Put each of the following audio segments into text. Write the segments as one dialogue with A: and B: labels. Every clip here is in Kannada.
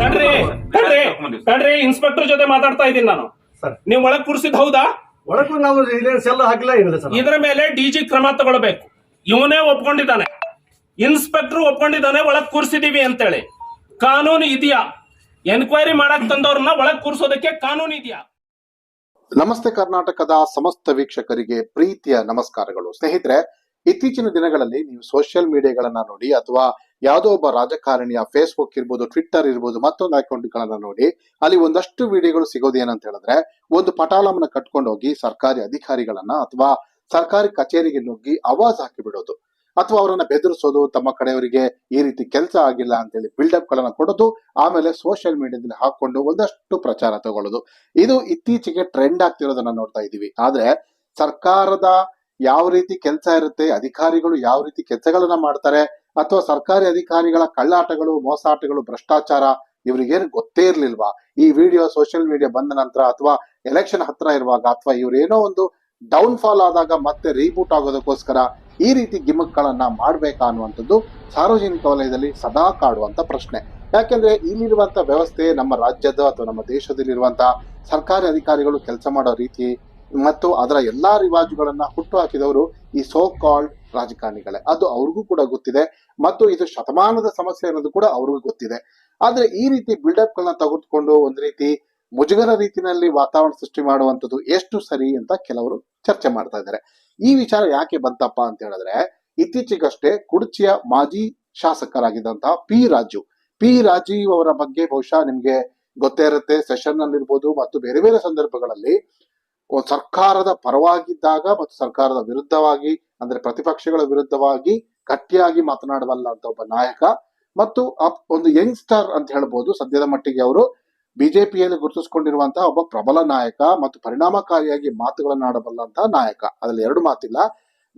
A: ತಡ್ರಿ ತಡ್ರಿ. ತಡ್ರಿ ಇನ್ಸ್ಪೆಕ್ಟರ್ ಜೊತೆ ಮಾತಾಡ್ತಾ ಇದ್ದೀನಿ ನಾನು.
B: ಸರ್.
A: ನೀವು ಒಳಗ್ ಕೂರಿಸಿದ್ ಹೌದಾ?
B: ಒಳಗೂ ನಾವು ಹಾಕಿಲ್ಲ ಏನಿಲ್ಲ ಸರ್.
A: ಇದರ ಮೇಲೆ ಡಿಜಿ ಕ್ರಮ ತಗೊಳ್ಬೇಕು. ಇವನೇ ಒಪ್ಕೊಂಡಿದ್ದಾನೆ. ಇನ್ಸ್ಪೆಕ್ಟರ್ ಒಪ್ಕೊಂಡಿದ್ದಾನೆ ಒಳಗ್ ಕೂರಿಸಿದೀವಿ ಅಂತೇಳಿ. ಕಾನೂನು ಇದೆಯಾ? ಎನ್ಕ್ವೈರಿ ಮಾಡಕ್ ತಂದವ್ರನ್ನ ಒಳಗ್ ಕೂರಿಸೋದಕ್ಕೆ ಕಾನೂನು ಇದೆಯಾ?
C: ನಮಸ್ತೆ ಕರ್ನಾಟಕದ ಸಮಸ್ತ ವೀಕ್ಷಕರಿಗೆ ಪ್ರೀತಿಯ ನಮಸ್ಕಾರಗಳು. ಸ್ನೇಹಿತರೆ ಇತ್ತೀಚಿನ ದಿನಗಳಲ್ಲಿ ನೀವು ಸೋಷಿಯಲ್ ಮೀಡಿಯಾಗಳನ್ನ ನೋಡಿ ಅಥವಾ ಯಾವುದೋ ಒಬ್ಬ ರಾಜಕಾರಣಿಯ ಫೇಸ್ಬುಕ್ ಇರ್ಬೋದು ಟ್ವಿಟ್ಟರ್ ಇರ್ಬೋದು, ಮತ್ತೊಂದು ಅಕೌಂಟ್ಗಳನ್ನ ನೋಡಿ, ಅಲ್ಲಿ ಒಂದಷ್ಟು ವಿಡಿಯೋಗಳು ಸಿಗೋದು ಏನಂತ ಹೇಳಿದ್ರೆ, ಒಂದು ಪಟಾಲಮ್ನ ಕಟ್ಕೊಂಡು ಹೋಗಿ ಸರ್ಕಾರಿ ಅಧಿಕಾರಿಗಳನ್ನ ಅಥವಾ ಸರ್ಕಾರಿ ಕಚೇರಿಗೆ ನುಗ್ಗಿ ಆವಾಜ್ ಹಾಕಿ ಬಿಡೋದು ಅಥವಾ ಅವರನ್ನ ಬೆದರಿಸೋದು, ತಮ್ಮ ಕಡೆಯವರಿಗೆ ಈ ರೀತಿ ಕೆಲಸ ಆಗಿಲ್ಲ ಅಂತೇಳಿ ಬಿಲ್ಡಪ್ ಗಳನ್ನ ಕೊಡೋದು, ಆಮೇಲೆ ಸೋಷಿಯಲ್ ಮೀಡಿಯಾದಲ್ಲಿ ಹಾಕೊಂಡು ಒಂದಷ್ಟು ಪ್ರಚಾರ ತಗೊಳ್ಳೋದು. ಇದು ಇತ್ತೀಚೆಗೆ ಟ್ರೆಂಡ್ ಆಗ್ತಿರೋದನ್ನ ನೋಡ್ತಾ ಇದ್ದೀವಿ. ಆದ್ರೆ ಸರ್ಕಾರದ ಯಾವ ರೀತಿ ಕೆಲಸ ಇರುತ್ತೆ, ಅಧಿಕಾರಿಗಳು ಯಾವ ರೀತಿ ಕೆಲಸಗಳನ್ನ ಮಾಡ್ತಾರೆ, ಅಥವಾ ಸರ್ಕಾರಿ ಅಧಿಕಾರಿಗಳ ಕಳ್ಳಾಟಗಳು, ಮೋಸಾಟಗಳು, ಭ್ರಷ್ಟಾಚಾರ ಇವ್ರಿಗೇನು ಗೊತ್ತೇ ಇರ್ಲಿಲ್ವಾ? ಈ ವಿಡಿಯೋ ಸೋಷಿಯಲ್ ಮೀಡಿಯಾ ಬಂದ ನಂತರ ಅಥವಾ ಎಲೆಕ್ಷನ್ ಹತ್ರ ಇರುವಾಗ ಅಥವಾ ಇವ್ರೇನೋ ಒಂದು ಡೌನ್ ಫಾಲ್ ಆದಾಗ ಮತ್ತೆ ರೀಬೂಟ್ ಆಗೋದಕ್ಕೋಸ್ಕರ ಈ ರೀತಿ ಗಿಮಕ್ಗಳನ್ನ ಮಾಡ್ಬೇಕಾ ಅನ್ನುವಂಥದ್ದು ಸಾರ್ವಜನಿಕ ವಲಯದಲ್ಲಿ ಸದಾ ಕಾಡುವಂತ ಪ್ರಶ್ನೆ. ಯಾಕೆಂದ್ರೆ ಇಲ್ಲಿರುವಂತ ವ್ಯವಸ್ಥೆ ನಮ್ಮ ರಾಜ್ಯದ ಅಥವಾ ನಮ್ಮ ದೇಶದಲ್ಲಿರುವಂತಹ ಸರ್ಕಾರಿ ಅಧಿಕಾರಿಗಳು ಕೆಲಸ ಮಾಡೋ ರೀತಿ ಮತ್ತು ಅದರ ಎಲ್ಲಾ ರಿವಾಜುಗಳನ್ನ ಹುಟ್ಟು ಹಾಕಿದವರು ಈ ಸೋ ಕಾಲ್ಡ್ ರಾಜಕಾರಣಿಗಳೇ. ಅದು ಅವ್ರಿಗೂ ಕೂಡ ಗೊತ್ತಿದೆ ಮತ್ತು ಇದು ಶತಮಾನದ ಸಮಸ್ಯೆ ಅನ್ನೋದು ಕೂಡ ಅವ್ರಿಗೂ ಗೊತ್ತಿದೆ. ಆದ್ರೆ ಈ ರೀತಿ ಬಿಲ್ಡಪ್ ಗಳನ್ನ ತೆಗೆದುಕೊಂಡು ಒಂದ್ ರೀತಿ ಮುಜುಗರ ರೀತಿನಲ್ಲಿ ವಾತಾವರಣ ಸೃಷ್ಟಿ ಮಾಡುವಂಥದ್ದು ಎಷ್ಟು ಸರಿ ಅಂತ ಕೆಲವರು ಚರ್ಚೆ ಮಾಡ್ತಾ ಇದ್ದಾರೆ. ಈ ವಿಚಾರ ಯಾಕೆ ಬಂತಪ್ಪ ಅಂತ ಹೇಳಿದ್ರೆ, ಇತ್ತೀಚೆಗಷ್ಟೇ ಕುಡಚಿಯ ಮಾಜಿ ಶಾಸಕರಾಗಿದ್ದಂತಹ ಪಿ ರಾಜು. ಪಿ ರಾಜೀವ್ ಅವರ ಬಗ್ಗೆ ಬಹುಶಃ ನಿಮ್ಗೆ ಗೊತ್ತೇ ಇರುತ್ತೆ. ಸೆಷನ್ ಅಲ್ಲಿ ಇರ್ಬೋದು ಮತ್ತು ಬೇರೆ ಬೇರೆ ಸಂದರ್ಭಗಳಲ್ಲಿ ಸರ್ಕಾರದ ಪರವಾಗಿದ್ದಾಗ ಮತ್ತು ಸರ್ಕಾರದ ವಿರುದ್ಧವಾಗಿ, ಅಂದ್ರೆ ಪ್ರತಿಪಕ್ಷಗಳ ವಿರುದ್ಧವಾಗಿ ಗಟ್ಟಿಯಾಗಿ ಮಾತನಾಡಬಲ್ಲ ಅಂತ ಒಬ್ಬ ನಾಯಕ. ಮತ್ತು ಒಂದು ಒಂದು ಯಂಗ್ಸ್ಟರ್ ಅಂತ ಹೇಳ್ಬೋದು, ಸದ್ಯದ ಮಟ್ಟಿಗೆ ಅವರು ಬಿಜೆಪಿಯಲ್ಲಿ ಗುರುತಿಸಿಕೊಂಡಿರುವಂತಹ ಒಬ್ಬ ಪ್ರಬಲ ನಾಯಕ ಮತ್ತು ಪರಿಣಾಮಕಾರಿಯಾಗಿ ಮಾತುಗಳನ್ನಾಡಬಲ್ಲಂತಹ ನಾಯಕ. ಅದ್ರಲ್ಲಿ ಎರಡು ಮಾತಿಲ್ಲ.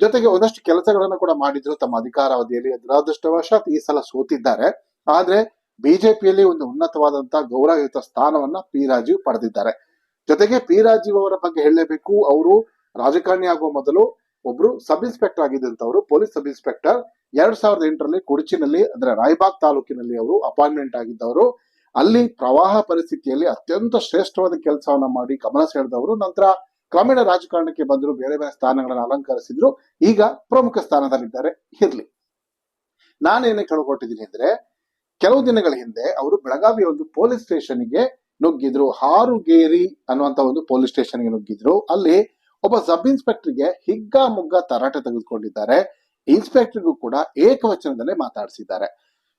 C: ಜೊತೆಗೆ ಒಂದಷ್ಟು ಕೆಲಸಗಳನ್ನು ಕೂಡ ಮಾಡಿದ್ರು ತಮ್ಮ ಅಧಿಕಾರಾವಧಿಯಲ್ಲಿ. ದುರಾದೃಷ್ಟವಶಾತ್ ಈ ಸಲ ಸೋತಿದ್ದಾರೆ. ಆದ್ರೆ ಬಿಜೆಪಿಯಲ್ಲಿ ಒಂದು ಉನ್ನತವಾದಂತಹ ಗೌರವಯುತ ಸ್ಥಾನವನ್ನ ಪಿ ರಾಜೀವ್ ಪಡೆದಿದ್ದಾರೆ. ಜೊತೆಗೆ ಪಿ ರಾಜೀವ್ ಅವರ ಬಗ್ಗೆ ಹೇಳಲೇಬೇಕು. ಅವರು ರಾಜಕಾರಣಿ ಆಗುವ ಮೊದಲು ಒಬ್ರು ಸಬ್ ಇನ್ಸ್ಪೆಕ್ಟರ್ ಆಗಿದ್ದಂತವರು ಪೊಲೀಸ್ ಸಬ್ ಇನ್ಸ್ಪೆಕ್ಟರ್. ಎರಡ್ ಸಾವಿರದ ಎಂಟರಲ್ಲಿ ಕುಡಚಿನಲ್ಲಿ, ಅಂದ್ರೆ ರಾಯ್ಬಾಗ್ ತಾಲೂಕಿನಲ್ಲಿ ಅವರು ಅಪಾಯಿಂಟ್ಮೆಂಟ್ ಆಗಿದ್ದವರು. ಅಲ್ಲಿ ಪ್ರವಾಹ ಪರಿಸ್ಥಿತಿಯಲ್ಲಿ ಅತ್ಯಂತ ಶ್ರೇಷ್ಠವಾದ ಕೆಲಸವನ್ನ ಮಾಡಿ ಗಮನ ಸೆಳೆದವರು. ನಂತರ ಕ್ರಮೇಣ ರಾಜಕಾರಣಕ್ಕೆ ಬಂದರು, ಬೇರೆ ಬೇರೆ ಸ್ಥಾನಗಳನ್ನು ಅಲಂಕರಿಸಿದ್ರು. ಈಗ ಪ್ರಮುಖ ಸ್ಥಾನದಲ್ಲಿದ್ದಾರೆ. ಇರ್ಲಿ. ನಾನೇನೇ ಕೇಳ್ಕೊಟ್ಟಿದ್ದೀನಿ ಅಂದ್ರೆ, ಕೆಲವು ದಿನಗಳ ಹಿಂದೆ ಅವರು ಬೆಳಗಾವಿಯ ಒಂದು ಪೊಲೀಸ್ ಸ್ಟೇಷನ್ಗೆ ನುಗ್ಗಿದ್ರು. ಹಾರುಗೇರಿ ಅನ್ನುವಂತ ಒಂದು ಪೊಲೀಸ್ ಸ್ಟೇಷನ್ಗೆ ನುಗ್ಗಿದ್ರು. ಅಲ್ಲಿ ಒಬ್ಬ ಸಬ್ ಇನ್ಸ್ಪೆಕ್ಟರ್ಗೆ ಹಿಗ್ಗ ಮುಗ್ಗ ತರಾಟೆ ತೆಗೆದುಕೊಂಡಿದ್ದಾರೆ. ಇನ್ಸ್ಪೆಕ್ಟರ್ಗೂ ಕೂಡ ಏಕವಚನದಲ್ಲೇ ಮಾತಾಡಿಸಿದ್ದಾರೆ.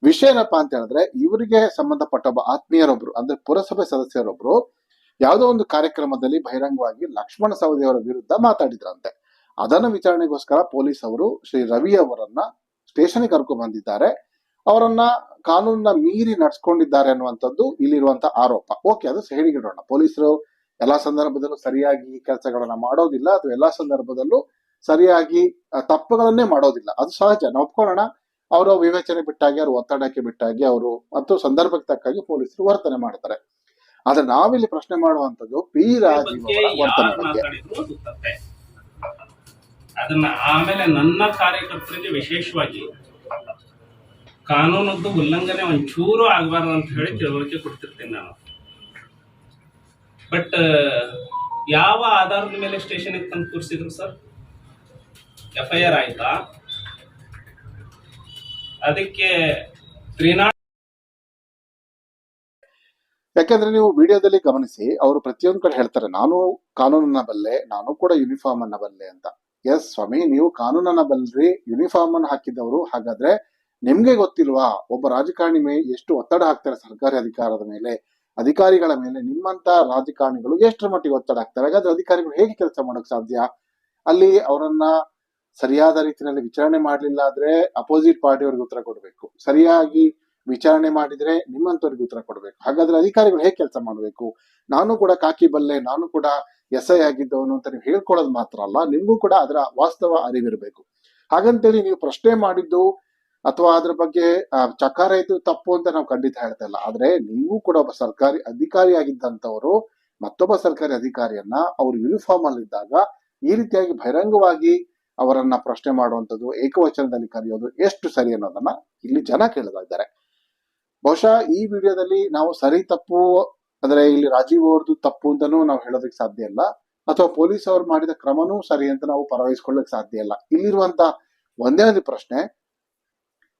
C: ವಿಷಯ ಏನಪ್ಪಾ ಅಂತ ಹೇಳಿದ್ರೆ, ಇವರಿಗೆ ಸಂಬಂಧಪಟ್ಟ ಒಬ್ಬ ಆತ್ಮೀಯರೊಬ್ರು, ಅಂದ್ರೆ ಪುರಸಭೆ ಸದಸ್ಯರೊಬ್ರು ಯಾವುದೋ ಒಂದು ಕಾರ್ಯಕ್ರಮದಲ್ಲಿ ಬಹಿರಂಗವಾಗಿ ಲಕ್ಷ್ಮಣ ಸವದಿ ಅವರ ವಿರುದ್ಧ ಮಾತಾಡಿದ್ರಂತೆ. ಅದನ್ನ ವಿಚಾರಣೆಗೋಸ್ಕರ ಪೊಲೀಸ್ ಅವರು ಶ್ರೀ ರವಿ ಅವರನ್ನ ಸ್ಟೇಷನ್ಗೆ ಕರ್ಕೊಂಡು ಬಂದಿದ್ದಾರೆ. ಅವರನ್ನ ಕಾನೂನನ್ನ ಮೀರಿ ನಡ್ಸ್ಕೊಂಡಿದ್ದಾರೆ ಅನ್ನುವಂಥದ್ದು ಇಲ್ಲಿರುವಂತಹ ಆರೋಪ. ಓಕೆ ಅದು ಹೇಳಿಗಿಡೋಣ ಪೊಲೀಸರು ಎಲ್ಲಾ ಸಂದರ್ಭದಲ್ಲೂ ಸರಿಯಾಗಿ ಕೆಲಸಗಳನ್ನ ಮಾಡೋದಿಲ್ಲ. ಅಥವಾ ಎಲ್ಲಾ ಸಂದರ್ಭದಲ್ಲೂ ಸರಿಯಾಗಿ ತಪ್ಪುಗಳನ್ನೇ ಮಾಡೋದಿಲ್ಲ. ಅದು ಸಹಜ. ನಾವು ಒಪ್ಕೊಳ್ಳೋಣ. ಅವರ ವಿವೇಚನೆ ಬಿಟ್ಟಾಗಿ ಅವರು ಒತ್ತಡಕ್ಕೆ ಬಿಟ್ಟಾಗಿ ಅವರು ಮತ್ತು ಸಂದರ್ಭಕ್ಕೆ ತಕ್ಕಾಗಿ ಪೊಲೀಸರು ವರ್ತನೆ ಮಾಡ್ತಾರೆ. ಆದ್ರೆ ನಾವಿಲ್ಲಿ ಪ್ರಶ್ನೆ ಮಾಡುವಂತದ್ದು ಪಿ ರಾಜೀವ್ ವರ್ತನೆ ಬಗ್ಗೆ.
A: ಅದನ್ನ ಆಮೇಲೆ ನನ್ನ ಕಾರ್ಯಕರ್ತರಿಗೆ ವಿಶೇಷವಾಗಿ ಕಾನೂನದ್ದು ಉಲ್ಲಂಘನೆ ಒಂಚೂರು ಆಗಬಾರ್ದು ಅಂತ ಹೇಳಿ ತಿಳುವಳಿಕೆ ಕೊಡ್ತಿರ್ತೀನಿ ನಾನು. ಬಟ್ ಯಾವ ಆಧಾರದ ಮೇಲೆ ಸ್ಟೇಷನ್ಗೆ ತಂದು ಕೂರಿಸಿದ್ರು ಸರ್ ಎಫ್ ಐ ಆರ್ ಆಯ್ತಾ? ಅದಕ್ಕೆ ತ್ರೀ ಯಾಕೆಂದ್ರೆ
C: ಯಾಕಂದ್ರೆ ನೀವು ವಿಡಿಯೋದಲ್ಲಿ ಗಮನಿಸಿ, ಅವರು ಪ್ರತಿಯೊಂದು ಕಡೆ ಹೇಳ್ತಾರೆ, ನಾನು ಕಾನೂನನ್ನ ಬಲ್ಲೆ, ನಾನು ಕೂಡ ಯೂನಿಫಾರ್ಮ್ ಅನ್ನ ಬಲ್ಲೆ ಅಂತ. ಎಸ್ ಸ್ವಾಮಿ, ನೀವು ಕಾನೂನನ್ನ ಬಲ್ರಿ ಯೂನಿಫಾರ್ಮ್ ಅನ್ನ ಹಾಕಿದವರು ಹಾಗಾದ್ರೆ ನಿಮ್ಗೆ ಗೊತ್ತಿಲ್ವಾ, ಒಬ್ಬ ರಾಜಕಾರಣಿ ಮೇಲೆ ಎಷ್ಟು ಒತ್ತಡ ಹಾಕ್ತಾರೆ ಸರ್ಕಾರಿ ಅಧಿಕಾರದ ಮೇಲೆ, ಅಧಿಕಾರಿಗಳ ಮೇಲೆ ನಿಮ್ಮಂತ ರಾಜಕಾರಣಿಗಳು ಎಷ್ಟರ ಮಟ್ಟಿಗೆ ಒತ್ತಡ ಹಾಕ್ತಾರೆ? ಹಾಗಾದ್ರೆ ಅಧಿಕಾರಿಗಳು ಹೇಗೆ ಕೆಲಸ ಮಾಡೋಕ್ ಸಾಧ್ಯ? ಅಲ್ಲಿ ಅವರನ್ನ ಸರಿಯಾದ ರೀತಿಯಲ್ಲಿ ವಿಚಾರಣೆ ಮಾಡಲಿಲ್ಲ ಆದ್ರೆ ಅಪೋಸಿಟ್ ಪಾರ್ಟಿಯವ್ರಿಗೆ ಉತ್ತರ ಕೊಡಬೇಕು. ಸರಿಯಾಗಿ ವಿಚಾರಣೆ ಮಾಡಿದ್ರೆ ನಿಮ್ಮಂತವ್ರಿಗೆ ಉತ್ತರ ಕೊಡಬೇಕು. ಹಾಗಾದ್ರೆ ಅಧಿಕಾರಿಗಳು ಹೇಗೆ ಕೆಲಸ ಮಾಡಬೇಕು? ನಾನು ಕೂಡ ಕಾಕಿ ಬಲ್ಲೆ, ನಾನು ಕೂಡ ಎಸ್ ಐ ಆಗಿದ್ದವನು ಅಂತ ನೀವು ಹೇಳ್ಕೊಳ್ಳೋದು ಮಾತ್ರ ಅಲ್ಲ, ನಿಮಗೂ ಕೂಡ ಅದರ ವಾಸ್ತವ ಅರಿವಿರಬೇಕು. ಹಾಗಂತೇಳಿ ನೀವು ಪ್ರಶ್ನೆ ಮಾಡಿದ್ದು ಅಥವಾ ಅದ್ರ ಬಗ್ಗೆ ಚಕಾರ ಇದು ತಪ್ಪು ಅಂತ ನಾವು ಖಂಡಿತ ಹೇಳ್ತಾ ಇಲ್ಲ. ಆದ್ರೆ ನೀವು ಕೂಡ ಒಬ್ಬ ಸರ್ಕಾರಿ ಅಧಿಕಾರಿ ಆಗಿದ್ದಂತವರು ಮತ್ತೊಬ್ಬ ಸರ್ಕಾರಿ ಅಧಿಕಾರಿಯನ್ನ ಅವ್ರು ಯೂನಿಫಾರ್ಮ್ ಅಲ್ಲಿ ಇದ್ದಾಗ ಈ ರೀತಿಯಾಗಿ ಬಹಿರಂಗವಾಗಿ ಅವರನ್ನ ಪ್ರಶ್ನೆ ಮಾಡುವಂಥದ್ದು, ಏಕವಚನದಲ್ಲಿ ಕರೆಯೋದು ಎಷ್ಟು ಸರಿ ಅನ್ನೋದನ್ನ ಇಲ್ಲಿ ಜನ ಕೇಳ್ತಾ ಇದ್ದಾರೆ ಬಹುಶಃ ಈ ವಿಡಿಯೋದಲ್ಲಿ ನಾವು ಸರಿ ತಪ್ಪು, ಅಂದ್ರೆ ಇಲ್ಲಿ ರಾಜೀವ್ ಅವ್ರದ್ದು ತಪ್ಪು ಅಂತಾನೂ ನಾವು ಹೇಳೋದಕ್ಕೆ ಸಾಧ್ಯ ಇಲ್ಲ, ಅಥವಾ ಪೊಲೀಸ್ ಅವ್ರು ಮಾಡಿದ ಕ್ರಮನೂ ಸರಿ ಅಂತ ನಾವು ಪರವಹಿಸ್ಕೊಳ್ಳಕ್ ಸಾಧ್ಯ ಇಲ್ಲ. ಇಲ್ಲಿರುವಂತ ಒಂದೇ ಒಂದು ಪ್ರಶ್ನೆ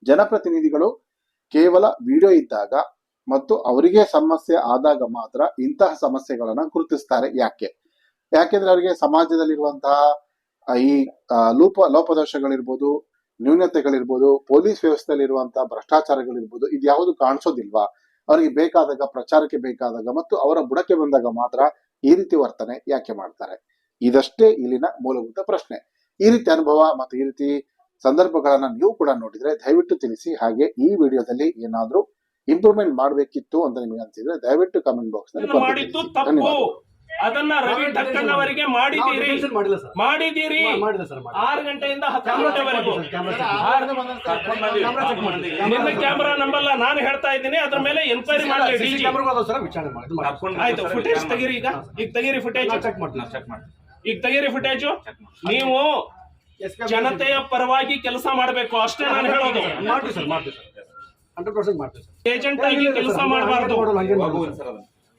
C: ಜನಪ್ರತಿನಿಧಿಗಳು ಕೇವಲ ವಿಡಿಯೋ ಇದ್ದಾಗ ಮತ್ತು ಅವರಿಗೆ ಸಮಸ್ಯೆ ಆದಾಗ ಮಾತ್ರ ಇಂತಹ ಸಮಸ್ಯೆಗಳನ್ನ ಗುರುತಿಸ್ತಾರೆ. ಯಾಕೆ? ಯಾಕೆಂದ್ರೆ ಅವರಿಗೆ ಸಮಾಜದಲ್ಲಿರುವಂತಹ ಈ ಲೋಪ, ಲೋಪದೋಷಗಳಿರ್ಬೋದು, ನ್ಯೂನತೆಗಳಿರ್ಬೋದು, ಪೊಲೀಸ್ ವ್ಯವಸ್ಥೆಯಲ್ಲಿರುವಂತಹ ಭ್ರಷ್ಟಾಚಾರಗಳಿರ್ಬೋದು ಇದ್ಯಾವುದು ಕಾಣಿಸೋದಿಲ್ವಾ? ಅವರಿಗೆ ಬೇಕಾದಾಗ, ಪ್ರಚಾರಕ್ಕೆ ಬೇಕಾದಾಗ ಮತ್ತು ಅವರ ಬುಡಕ್ಕೆ ಬಂದಾಗ ಮಾತ್ರ ಈ ರೀತಿ ವರ್ತನೆ ಯಾಕೆ ಮಾಡ್ತಾರೆ? ಇದಷ್ಟೇ ಇಲ್ಲಿನ ಮೂಲಭೂತ ಪ್ರಶ್ನೆ. ಈ ರೀತಿ ಅನುಭವ ಮತ್ತು ಈ ರೀತಿ ಸಂದರ್ಭಗಳನ್ನ ನೀವು ಕೂಡ ನೋಡಿದ್ರೆ ದಯವಿಟ್ಟು ತಿಳಿಸಿ. ಹಾಗೆ ಈ ವಿಡಿಯೋದಲ್ಲಿ ಏನಾದ್ರೂ ಇಂಪ್ರೂವ್ಮೆಂಟ್ ಮಾಡಬೇಕಿತ್ತು ಅಂತ ನಿಮಗೆ ಅನ್ಸಿದ್ರೆ ದಯವಿಟ್ಟು ಕಮೆಂಟ್ ಬಾಕ್ಸ್ನಲ್ಲಿ
A: ಅದನ್ನ ರವಿ ಟಕ್ಕನ್ ಅವರಿಗೆ ಮಾಡಿದ್ದೀರಿ. ಮಾಡಿದ್ದೀರಿ. ಆರು ಗಂಟೆಯಿಂದ ಹತ್ತು ಗಂಟೆವರೆಗೂ.
B: ನಿಮ್ಮ ಕ್ಯಾಮ್ರಾ
A: ನಂಬಲ್ಲ ನಾನು ಹೇಳ್ತಾ ಇದ್ದೀನಿ. ಅದ್ರ ಮೇಲೆ ಎನ್ಕ್ವೈರಿ
B: ಮಾಡಿ.
A: ಆಯ್ತು ಫುಟೇಜ್ ತೆಗೀರಿ ಈಗ. ಈಗ ತೆಗೀರಿ ಫುಟೇಜ್
B: ನಾವು ಚೆಕ್ ಮಾಡಿ
A: ಈಗ ತೆಗೀರಿ ಫುಟೇಜು ನೀವು ಜನತೆಯ ಪರವಾಗಿ ಕೆಲಸ ಮಾಡಬೇಕು ಅಷ್ಟೇ ನಾನು ಹೇಳೋದು.
B: ಮಾಡ್ತೀವಿ ಸರ್ ಮಾಡ್ತೀವಿ ಸರ್. ಹಂಡ್ರೆಡ್ ಪರ್ಸೆಂಟ್ ಮಾಡ್ತೀವಿ ಸರ್.
A: ಏಜೆಂಟ್ ಆಗಿ ಕೆಲಸ ಮಾಡಬಾರ್ದು.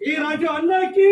B: ಈ ರಾಜ್ಯ ಅನ್ನಕ್ಕೆ